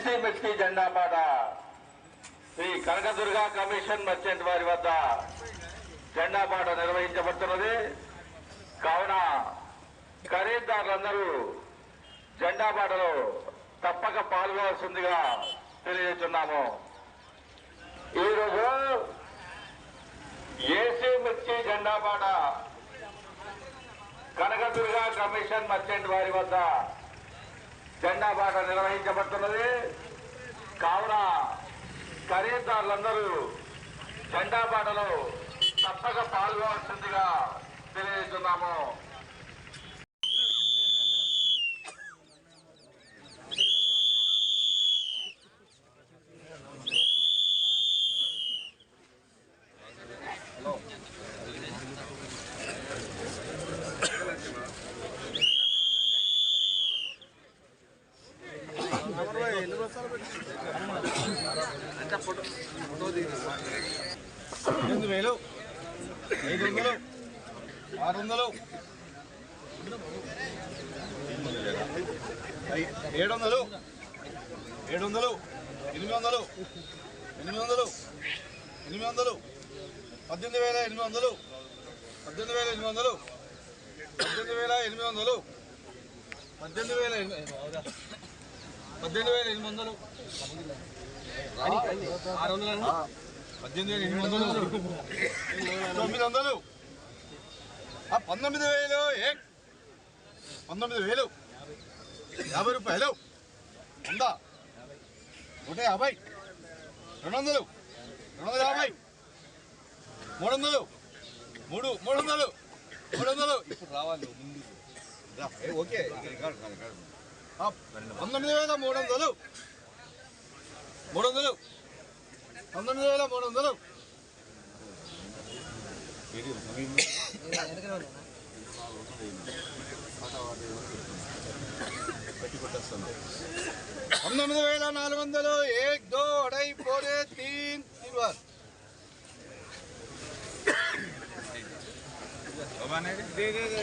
AC మిర్చి జెండా పాట. శ్రీ కనకదుర్గ కమిషన్ మర్చెంట్ వారి వద్ద జెండా పాట నిర్వహించబడుతున్నది. కావున ఖరీదారులందరూ జెండా పాటలో తప్పక పాల్గొవలసిందిగా తెలియజేస్తున్నాము. ఈరోజు ఏసీ మిర్చి జెండా పాట కనకదుర్గ కమిషన్ మర్చెంట్ వారి వద్ద జెండా పాట నిర్వహించబడుతున్నది. కావున ఖరీదారులందరూ జెండా పాటలో తప్పక పాల్గొనాల్సిందిగా తెలియజేస్తున్నాము. ఎనిమిది వేలు. ఐదు వందలు ఆరు వందలు ఏడు వందలు ఏడు వందలు ఎనిమిది వందలు ఎనిమిది వందలు ఎనిమిది వందలు పద్దెనిమిది వేల ఎనిమిది వందలు పద్దెనిమిది వేల ఎనిమిది వందలు పద్దెనిమిది వేల ఎనిమిది వందలు పద్దెనిమిది వేల ఎనిమిది పద్దెనిమిది వేల ఎనిమిది వందలు. ఆరు వందలు. పద్దెనిమిది వేల ఎనిమిది వందలు తొమ్మిది వందలు ఆ పంతొమ్మిది వేలు ఏ? పంతొమ్మిది వేలు. యాభై రూపాయలు. ఉందా నూట యాభై. రెండు వందలు రెండు వందల యాభై. మూడు వందలు మూడు మూడు వందలు మూడు వందలు ఇప్పుడు రావాలి ముందు. ఓకే. ఇక్కడ. ఆ, పంతొమ్మిది వేల మూడు వందలు మూడు వందలు పంతొమ్మిది వేల మూడు వందలు పంతొమ్మిది వేల నాలుగు వందలు ఏక్ దో అడై పోరే తీన్ తీన్ బార్ दे दे दे